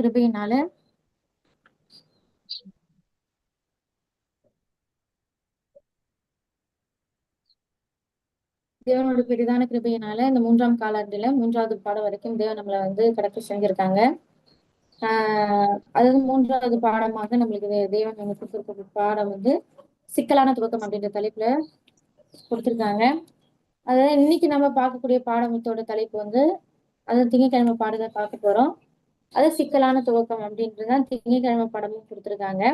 கிருபையினால. தேவனோட பெரிதான கிருபையினால இந்த மூன்றாம் காலாண்டுல மூன்றாவது பாடம் வரைக்கும் தேவன் நம்மளை வந்து கடக்க செஞ்சிருக்காங்க. ஆஹ் அதாவது மூன்றாவது பாடமாக நம்மளுக்கு தேவன் நம்ம கொடுத்துருக்க பாடம் வந்து சிக்கலான துவக்கம் அப்படின்ற தலைப்புல கொடுத்திருக்காங்க. அதாவது இன்னைக்கு நம்ம பார்க்கக்கூடிய பாடத்தோட தலைப்பு வந்து அதாவது திங்கட்கிழமை பாடத்தை பார்க்க போறோம். அது சிக்கலான துவக்கம் அப்படின்றதுதான் திங்கட்கிழமை பாடமும் கொடுத்துருக்காங்க.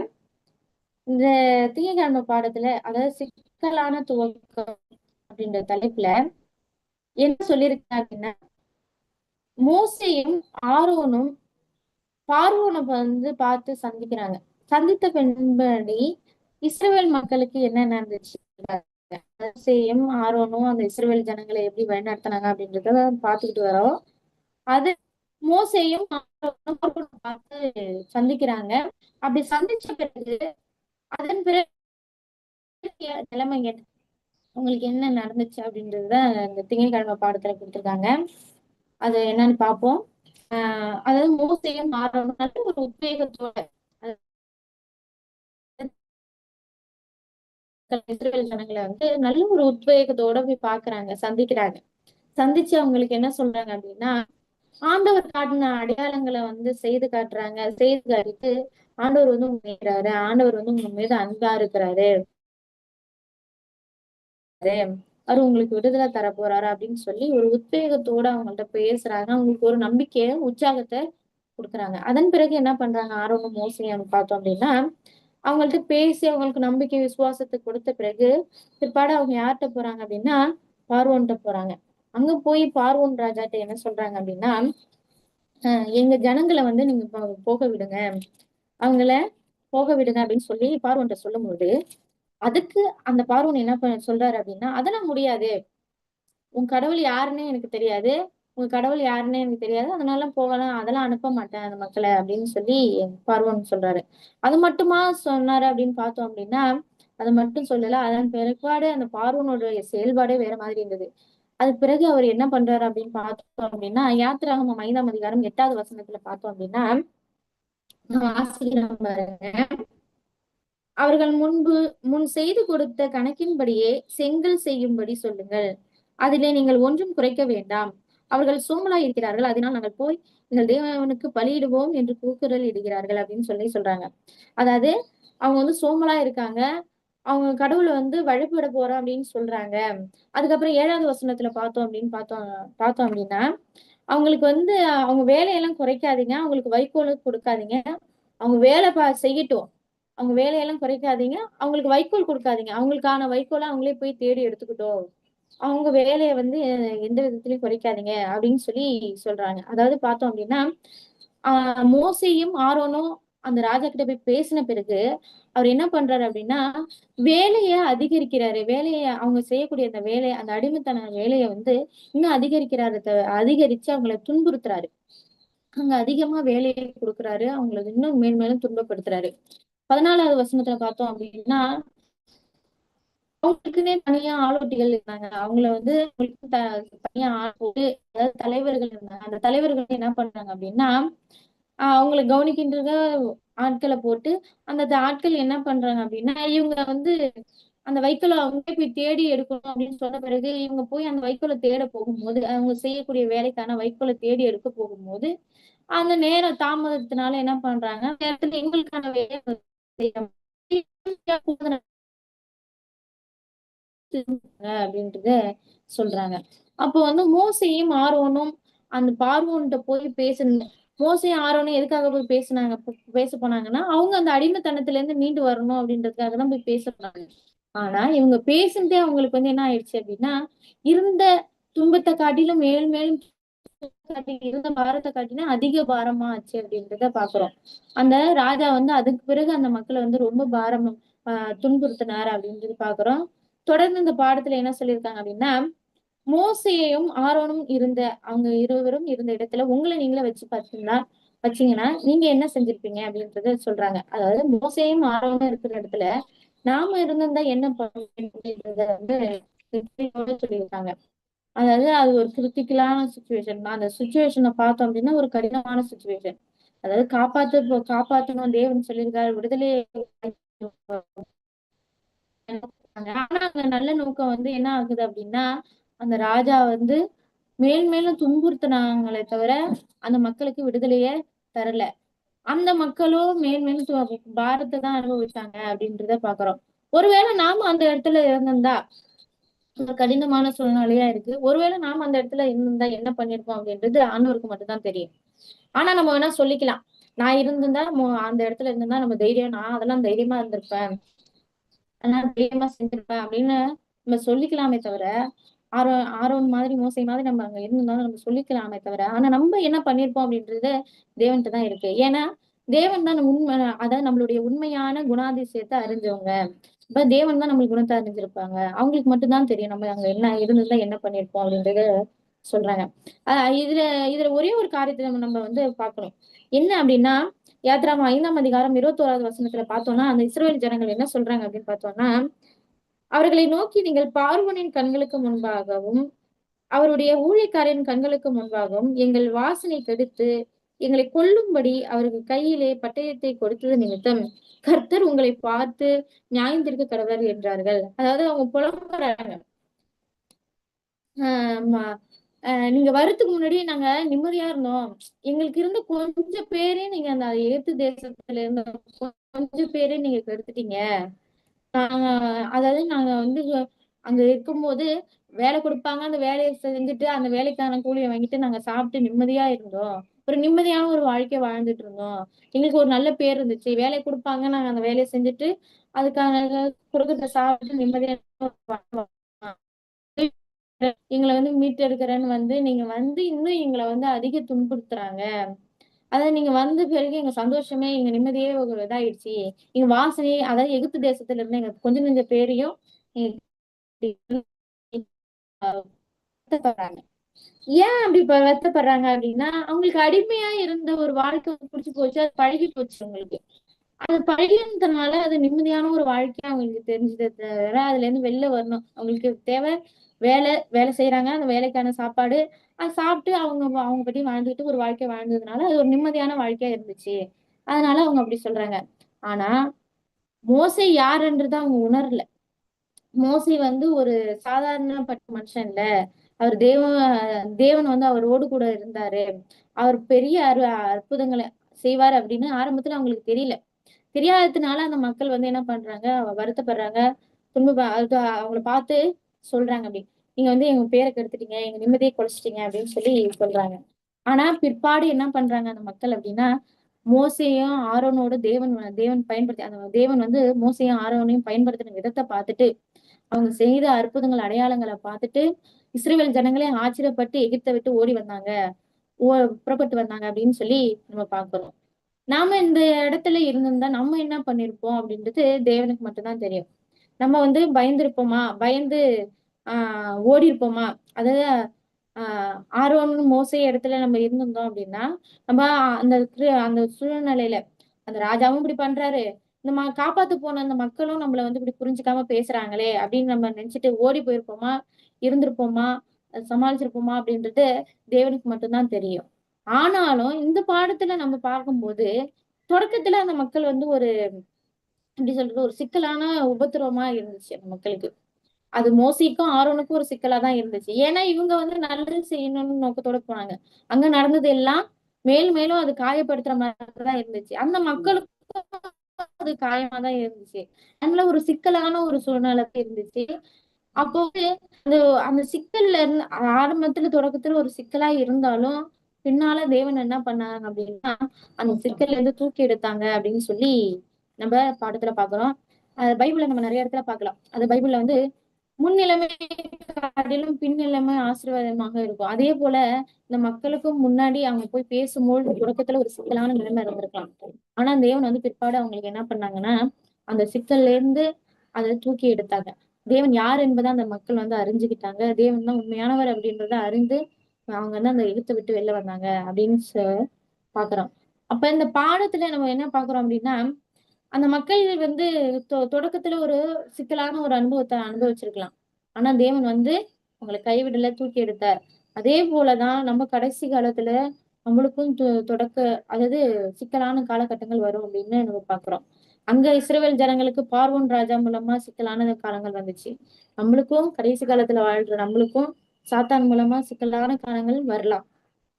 இந்த திங்கட்கிழமை பாடத்துல அதாவது சிக்கலான துவக்கம் அப்படின்ற தலைப்புல என்ன சொல்லியிருக்காங்க அப்படின்னா மோசையும் ஆரோனும் பார்வோனை வந்து பார்த்து சந்திக்கிறாங்க. சந்தித்த பின்படி இஸ்ரேல் மக்களுக்கு என்ன நடந்துச்சு மோசேயும் ஆரோனும் அந்த இஸ்ரேல் ஜனங்களை எப்படி வழிநடத்தினாங்க அப்படின்றத பார்த்துக்கிட்டு வரோம். அது மோசையும் பார்த்து சந்திக்கிறாங்க. அப்படி சந்திச்ச பிறகு அதன் பிறகு நிலைமை என்ன? உங்களுக்கு என்ன நடந்துச்சு அப்படின்றதுதான் இந்த திங்கட்கிழமை பாடத்துல கொடுத்திருக்காங்க. அது என்னன்னு பார்ப்போம். ஆஹ் அதாவது மோசையும் ஆரோனும் ஒரு உத்வேகத்தோட இஸ்ரேல் ஜனங்களை வந்து நல்ல ஒரு உத்வேகத்தோட போய் பாக்குறாங்க சந்திக்கிறாங்க. சந்திச்சு அவங்களுக்கு என்ன சொல்றாங்க அப்படின்னா ஆண்டவர் காட்டின அடையாளங்களை வந்து செய்து காட்டுறாங்க. செய்து காட்டிட்டு ஆண்டவர் வந்து உண்மைறாரு ஆண்டவர் வந்து உங்க மீது அன்பா இருக்கிறாரு. அவர் உங்களுக்கு விடுதலை தர போறாரு அப்படின்னு சொல்லி ஒரு உத்வேகத்தோட அவங்கள்ட்ட பேசுறாங்க. அவங்களுக்கு ஒரு நம்பிக்கைய உற்சாகத்தை கொடுக்குறாங்க. அதன் பிறகு என்ன பண்றாங்க? ஆரோனும் மோசையும் பார்த்தோம் அப்படின்னா அவங்கள்ட்ட பேசி அவங்களுக்கு நம்பிக்கை விசுவாசத்தை கொடுத்த பிறகு பிற்பாடு அவங்க யார்கிட்ட போறாங்க அப்படின்னா பார்வோன்ட்ட போறாங்க. அங்க போய் பார்வோன் ராஜாட்ட என்ன சொல்றாங்க அப்படின்னா எங்க ஜனங்களை வந்து நீங்க போக விடுங்க. அவங்கள போக விடுங்க அப்படின்னு சொல்லி பார்வோன்ட்ட சொல்லும்போது அதுக்கு அந்த பார்வன் என்ன பண்ண சொல்றாரு அப்படின்னா அதெல்லாம் முடியாது. உன் கடவுள் யாருன்னே எனக்கு தெரியாது. உங்க கடவுள் யாருன்னே எனக்கு தெரியாது. அதனால போகலாம். அதெல்லாம் அனுப்ப மாட்டேன் அந்த மக்களை அப்படின்னு சொல்லி பார்வன் சொல்றாரு. அது மட்டுமா சொன்னாரு அப்படின்னு பார்த்தோம் அப்படின்னா அது மட்டும் சொல்லல. அதன் பிறப்பாடு அந்த பார்வனுடைய செயல்பாடே வேற மாதிரி இருந்தது. அதுக்கு பிறகு அவர் என்ன பண்றாரு அப்படின்னு பார்த்தோம் அப்படின்னா யாத்திராகமம் ஐந்தாம் அதிகாரம் எட்டாவது வசனத்துல பார்த்தோம் அப்படின்னா பாருங்க. அவர்கள் முன்பு முன் செய்து கொடுத்த கணக்கின்படியே செங்கல் செய்யும்படி சொல்லுங்கள். அதிலே நீங்கள் ஒன்றும் குறைக்க வேண்டாம். அவர்கள் சோமலா இருக்கிறார்கள். அதனால் நாங்கள் போய் எங்கள் தேவனுக்கு பலியிடுவோம் என்று கூக்குரல் இடுகிறார்கள் அப்படின்னு சொல்லி சொல்றாங்க. அதாவது அவங்க வந்து சோமலா இருக்காங்க. அவங்க கடவுளை வந்து வழிபட போறோம் அப்படின்னு சொல்றாங்க. அதுக்கப்புறம் ஏழாவது வசனத்துல பார்த்தோம் அப்படின்னு பார்த்தோம் பார்த்தோம் அப்படின்னா அவங்களுக்கு வந்து அவங்க வேலையெல்லாம் குறைக்காதீங்க அவங்களுக்கு வைக்கோல் கொடுக்காதீங்க. அவங்க வேலை பா செய்யட்டும். அவங்க வேலையெல்லாம் குறைக்காதீங்க அவங்களுக்கு வைக்கோல் கொடுக்காதீங்க. அவங்களுக்கான வைக்கோலை அவங்களே போய் தேடி எடுத்துக்கிட்டோம். அவங்க வேலையை வந்து எந்த விதத்துலையும் குறைக்காதீங்க அப்படின்னு சொல்லி சொல்றாங்க. அதாவது பார்த்தோம் அப்படின்னா மோசையும் ஆரோனும் அந்த ராஜா கிட்ட போய் பேசின பிறகு அவர் என்ன பண்றாரு அப்படின்னா வேலையை அதிகரிக்கிறாரு. வேலையை அவங்க செய்யக்கூடிய அந்த வேலை அந்த அடிமைத்தன வேலையை வந்து இன்னும் அதிகரிக்கிறாரு அதிகரிச்சு அவங்களை துன்புறுத்துறாரு. அங்க அதிகமா வேலையை கொடுக்குறாரு. அவங்களுக்கு இன்னும் மேன்மேலும் துன்பப்படுத்துறாரு. பதினாலாவது வசனத்துல பார்த்தோம் அப்படின்னா அவங்களுக்குன்னே தனியா ஆளோட்டிகள் இருந்தாங்க. அவங்கள வந்து அவங்களுக்கு தனியா ஆள் போட்டு அதாவது தலைவர்கள் இருந்தாங்க. அந்த தலைவர்கள் என்ன பண்றாங்க அப்படின்னா அவங்களை கவனிக்கின்றத ஆட்களை போட்டு அந்த ஆட்கள் என்ன பண்றாங்க அப்படின்னா இவங்க வந்து அந்த வைக்கோலை அவங்களே போய் தேடி எடுக்கணும் அப்படின்னு சொன்ன பிறகு இவங்க போய் அந்த வைக்கோலை தேட போகும்போது அவங்க செய்யக்கூடிய வேலைக்கான வைக்கோலை தேடி எடுக்க போகும்போது அந்த நேரம் தாமதத்தினால என்ன பண்றாங்க அந்த இடத்துல எங்களுக்கான வேலை அப்படின்றத சொல்றாங்க. அப்போ வந்து மோசையும் ஆர்வனும் அந்த பார்வோன்ட்ட போய் பேசணும். மோசையும் ஆரோனும் எதுக்காக போய் பேசுனாங்க? பேச போனாங்கன்னா அவங்க அந்த அடிமைத்தனத்துல இருந்து மீண்டு வரணும் அப்படின்றதுக்காக தான் போய் பேச போனாங்க ஆனா இவங்க பேசுனதே அவங்களுக்கு வந்து என்ன ஆயிடுச்சு அப்படின்னா இருந்த துன்பத்தை காட்டிலும் மேலும் மேலும் இருந்த பாரத்தை காட்டினா அதிக பாரமா ஆச்சு அப்படின்றத பாக்குறோம். அந்த ராஜா வந்து அதுக்கு பிறகு அந்த மக்களை வந்து ரொம்ப பாரம் ஆஹ் துன்புறுத்தினார் அப்படின்றது பாக்குறோம். தொடர்ந்து இந்த பாடத்துல என்ன சொல்லியிருக்காங்க அப்படின்னா மோசையும் ஆரோனும் இருந்த அவங்க இருவரும் இருந்த இடத்துல உங்களை நீங்களே வச்சு பார்த்தீங்கன்னா வச்சீங்கன்னா நீங்க என்ன செஞ்சிருப்பீங்க அப்படின்றத சொல்றாங்க. அதாவது மோசையும் ஆரோனும் இருக்கிற இடத்துல நாம இருந்திருந்தா என்ன பண்ணுறத அப்படின்றத வந்து சொல்லியிருக்காங்க. அதாவது அது ஒரு கிரிட்டிக்கலான சுச்சுவேஷன் அந்த சுச்சுவேஷனை பார்த்தோம் அப்படின்னா ஒரு கடினமான சுச்சுவேஷன் அதாவது காப்பாத்து காப்பாத்தணும் தேவன் சொல்லியிருக்காரு விடுதலை ஆனா அங்க நல்ல நோக்கம் வந்து என்ன ஆகுது அப்படின்னா அந்த ராஜா வந்து மேல் மேலும் துன்புறுத்தினாங்களே தவிர அந்த மக்களுக்கு விடுதலைய தரல. அந்த மக்களும் மேல் மேலும் பாரத்தை தான் அனுபவிச்சாங்க அப்படின்றத பாக்குறோம். ஒருவேளை நாம அந்த இடத்துல இருந்திருந்தா ஒரு கடினமான சூழ்நிலையா இருக்கு. ஒருவேளை நாம அந்த இடத்துல இருந்திருந்தா என்ன பண்ணிருப்போம் அப்படின்றது ஆண்டவருக்கு மட்டும்தான் தெரியும். ஆனா நம்ம வேணா சொல்லிக்கலாம். நான் இருந்திருந்தா அந்த இடத்துல இருந்திருந்தா நம்ம தைரியம் நான் அதெல்லாம் தைரியமா இருந்திருப்பேன். ஆனா தைரியமா செஞ்சிருப்பேன் அப்படின்னு நம்ம சொல்லிக்கலாமே தவிர ஆரோ ஆரோன் மாதிரி மோசை மாதிரி நம்ம அங்க இருந்திருந்தாலும் நம்ம சொல்லிக்கலாமே தவிர ஆனா நம்ம என்ன பண்ணிருப்போம் அப்படின்றது தேவன்கிட்ட தான் இருக்கு. ஏன்னா தேவன் தான் உண்மை அதாவது நம்மளுடைய உண்மையான குணாதிசயத்தை அறிஞ்சவங்க. இப்ப தேவன் தான் நம்மளுக்கு குணத்தை அறிஞ்சிருப்பாங்க. அவங்களுக்கு மட்டும்தான் தெரியும் நம்ம அங்க என்ன இருந்திருந்தா என்ன பண்ணிருப்போம் அப்படின்றத சொல்றாங்க. ஆஹ் இதுல இதுல ஒரே ஒரு காரியத்தை நம்ம நம்ம வந்து பார்க்கணும். என்ன அப்படின்னா யாத்ராம ஐந்தாம் அதிகாரம் இருபத்தோராவது வசனத்துல பார்த்தோம்னா அந்த இஸ்ரேல் ஜனங்கள் என்ன சொல்றாங்க அப்படின்னு பார்த்தோம்னா அவர்களை நோக்கி நீங்கள் பார்வனின் கண்களுக்கு முன்பாகவும் அவருடைய ஊழியக்காரின் கண்களுக்கு முன்பாகவும் எங்கள் வாசனை கெடுத்து எங்களை கொல்லும்படி அவருக்கு கையிலே பட்டயத்தை கொடுத்தது நிமித்தம் கர்த்தர் உங்களை பார்த்து நியாயந்திருக்க கடவர் என்றார்கள். அதாவது அவங்க புலம்புறாங்க. நீங்க வரத்துக்கு முன்னாடி நாங்க நிம்மதியா இருந்தோம். எங்களுக்கு இருந்த கொஞ்சம் பேரே நீங்க அந்த எழுத்து தேசத்துல இருந்த கொஞ்சம் பேரே நீங்க கெடுத்துட்டீங்க. நாங்க அதாவது நாங்க வந்து அங்க இருக்கும்போது வேலை கொடுப்பாங்க. அந்த வேலையை செஞ்சுட்டு அந்த வேலைக்கான கூலியை வாங்கிட்டு நாங்க சாப்பிட்டு நிம்மதியா இருந்தோம். ஒரு நிம்மதியான ஒரு வாழ்க்கை வாழ்ந்துட்டு இருந்தோம். எங்களுக்கு ஒரு நல்ல பேர் இருந்துச்சு. வேலை கொடுப்பாங்க. நாங்க அந்த வேலையை செஞ்சுட்டு அதுக்கான கொடுக்கறத சாப்பிட்டு நிம்மதியா எங்களை வந்து மீட்டெடுக்கிறேன்னு வந்து நீங்க வந்து இன்னும் எங்களை வந்து அதிக துன்புறுத்துறாங்க. அதாவது நீங்க வந்த பிறகு எங்க சந்தோஷமே எங்க நிம்மதியே ஒரு இதாயிடுச்சு. எங்க வாசனையே அதாவது எகுத்து தேசத்துல இருந்து எங்க கொஞ்சம் நெஞ்ச பேரையும் ஏன் அப்படி வருத்தப்படுறாங்க அப்படின்னா அவங்களுக்கு அடிமையா இருந்த ஒரு வாழ்க்கை புடிச்சு போச்சு அது பழகி போச்சு அவங்களுக்கு. அது பழகினதுனால அது நிம்மதியான ஒரு வாழ்க்கையா அவங்களுக்கு தெரிஞ்சதை தவிர அதுல இருந்து வெளில வரணும். அவங்களுக்கு தேவை வேலை வேலை செய்யறாங்க அந்த வேலைக்கான சாப்பாடு அது சாப்பிட்டு அவங்க அவங்க பத்தி வாழ்ந்துகிட்டு ஒரு வாழ்க்கை வாழ்ந்ததுனால அது ஒரு நிம்மதியான வாழ்க்கையா இருந்துச்சு. அதனால அவங்க அப்படி சொல்றாங்க. ஆனா மோசை யாருன்றத அவங்க உணரல. மோசை வந்து ஒரு சாதாரணப்பட்ட மனுஷன் இல்ல. அவர் தேவ தேவன் வந்து அவரோடு கூட இருந்தாரு. அவர் பெரிய அரு அற்புதங்களை செய்வார் அப்படின்னு ஆரம்பத்துல அவங்களுக்கு தெரியல. தெரியாததுனால அந்த மக்கள் வந்து என்ன பண்றாங்க வருத்தப்படுறாங்க. துன்ப அவங்கள பார்த்து சொல்றாங்க அப்படி. நீங்க வந்து எங்க பேரை கெடுத்துட்டீங்க எங்க நிம்மதியை குறைச்சிட்டீங்க அப்படின்னு சொல்லி சொல்றாங்க. ஆனா பிற்பாடு என்ன பண்றாங்க அந்த மக்கள் அப்படின்னா மோசையும் ஆரோனோட தேவன் தேவன் பயன்படுத்தி அந்த தேவன் வந்து மோசையும் ஆரோனையும் பயன்படுத்தின விதத்தை பார்த்துட்டு அவங்க செய்த அற்புதங்கள் அடையாளங்களை பார்த்துட்டு இஸ்ரேல் ஜனங்களே ஆச்சரியப்பட்டு எகிப்தை விட்டு ஓடி வந்தாங்க. ஓ புறப்பட்டு வந்தாங்க அப்படின்னு சொல்லி நம்ம பாக்குறோம் நாம இந்த இடத்துல இருந்திருந்தா நம்ம என்ன பண்ணிருப்போம் அப்படின்றது தேவனுக்கு மட்டும்தான் தெரியும். நம்ம வந்து பயந்துருப்போமா? பயந்து ஆஹ் ஓடி இருப்போமா அதாவது ஆஹ் ஆர்வம் மோசை இடத்துல நம்ம இருந்திருந்தோம் அப்படின்னா நம்ம அந்த அந்த சூழ்நிலையில அந்த ராஜாவும் இப்படி பண்றாரு. நம்ம காப்பாத்து போன அந்த மக்களும் நம்மள வந்து இப்படி புரிஞ்சுக்காம பேசுறாங்களே அப்படின்னு நம்ம நினைச்சிட்டு ஓடி போயிருப்போமா? இருந்திருப்போமா? சமாளிச்சிருப்போமா? அப்படின்றது தேவனுக்கு மட்டும்தான் தெரியும். ஆனாலும் இந்த பாடத்துல நம்ம பார்க்கும்போது தொடக்கத்துல அந்த மக்கள் வந்து ஒரு எப்படி சொல்றது ஒரு சிக்கலான உபத்திரவமா இருந்துச்சு அந்த மக்களுக்கு. அது மோசிக்கும் ஆரோனுக்கும் ஒரு சிக்கலா தான் இருந்துச்சு. ஏன்னா இவங்க வந்து நல்லது செய்யணும்னு நோக்கத்தோட போனாங்க. அங்க நடந்தது எல்லாம் மேலும் மேலும் அது காயப்படுத்துற மாதிரிதான் இருந்துச்சு. அந்த மக்களுக்கும் அது காயமா தான் இருந்துச்சு. அதனால ஒரு சிக்கலான ஒரு சூழ்நிலை இருந்துச்சு. அப்போ அந்த அந்த சிக்கல்ல இருந்து ஆரம்பத்துல தொடக்கத்துல ஒரு சிக்கலா இருந்தாலும் பின்னால தேவன் என்ன பண்ணாங்க அப்படின்னா அந்த சிக்கல்ல இருந்து தூக்கி எடுத்தாங்க அப்படின்னு சொல்லி நம்ம பாடத்துல பாக்குறோம் பைபிள்ல நம்ம நிறைய இடத்துல பாக்கலாம் அந்த பைபிள்ல வந்து முன்னிலைமை காட்டிலும் பின்னிலைமை ஆசீர்வாதமாக இருக்கும். அதே போல இந்த மக்களுக்கும் முன்னாடி அவங்க போய் பேசும்போது தொடக்கத்துல ஒரு சிக்கலான நிலைமை இருந்திருக்கலாம். ஆனா தேவன் வந்து பிற்பாடு அவங்களுக்கு என்ன பண்ணாங்கன்னா அந்த சிக்கல்ல இருந்து அதை தூக்கி எடுத்தாங்க. தேவன் யார் என்பதை அந்த மக்கள் வந்து அறிஞ்சுக்கிட்டாங்க. தேவன் தான் உண்மையானவர் அப்படின்றத அறிந்து அவங்க வந்து அந்த எழுத்தை விட்டு வெளில வந்தாங்க அப்படின்னு பாக்குறோம் அப்ப இந்த பாடத்துல நம்ம என்ன பாக்குறோம் அப்படின்னா அந்த மக்கள் வந்து தொடக்கத்துல ஒரு சிக்கலான ஒரு அனுபவத்தை அனுபவிச்சிருக்கலாம். ஆனா தேவன் வந்து உங்களை கைவிடல தூக்கி எடுத்தார். அதே போலதான் நம்ம கடைசி காலத்துல நம்மளுக்கும் தொ- தொடக்க அதாவது சிக்கலான காலகட்டங்கள் வரும் அப்படின்னு நம்ம பாக்குறோம். அங்க இஸ்ரேல் ஜனங்களுக்கு பார்வன் ராஜா மூலமா சிக்கலான காலங்கள் வந்துச்சு. நம்மளுக்கும் கடைசி காலத்துல வாழ்ற நம்மளுக்கும் சாத்தான் மூலமா சிக்கலான காலங்கள் வரலாம்.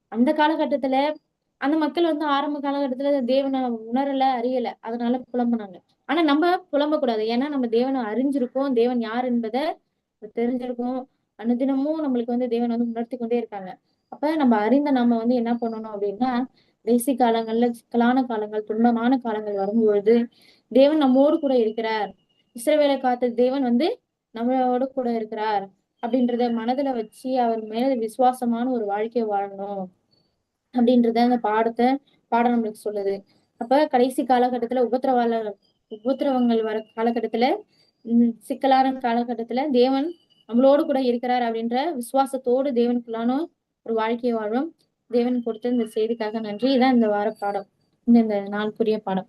அந்த காலகட்டத்துல அந்த மக்கள் வந்து ஆரம்ப காலகட்டத்துல தேவனை உணரல அறியல. அதனால புலம்புனாங்க. ஆனா நம்ம புலம்பக்கூடாது. ஏன்னா நம்ம தேவனை அறிஞ்சிருக்கோம். தேவன் யார் என்பதை தெரிஞ்சிருக்கோம். அனுதினமும் நம்மளுக்கு வந்து தேவன் வந்து உணர்த்தி கொண்டே இருக்காங்க. அப்ப நம்ம அறிந்த நம்ம வந்து என்ன பண்ணணும் அப்படின்னா தேசி காலங்கள்ல சிக்கலான காலங்கள் துன்பமான காலங்கள் வரும்பொழுது தேவன் நம்மோடு கூட இருக்கிறார். இஸ்ரவேலை காத்த தேவன் வந்து நம்மளோட கூட இருக்கிறார். அப்படின்றத மனதுல வச்சு அவர் மேல விசுவாசமான ஒரு வாழ்க்கையை வாழணும். அப்படின்றத அந்த பாடத்தை பாடம் நம்மளுக்கு சொல்லுது. அப்ப கடைசி காலகட்டத்துல உபத்திரவாள உபத்திரவங்கள் வர காலகட்டத்துல உம் சிக்கலான காலகட்டத்துல தேவன் நம்மளோடு கூட இருக்கிறார் அப்படின்ற விசுவாசத்தோடு தேவனுக்குள்ளான ஒரு வாழ்க்கையை வாழும் தேவன் கொடுத்த இந்த செய்திக்காக நன்றி. இதான் இந்த வார பாடம். இந்த இந்த நாளுக்குரிய பாடம்.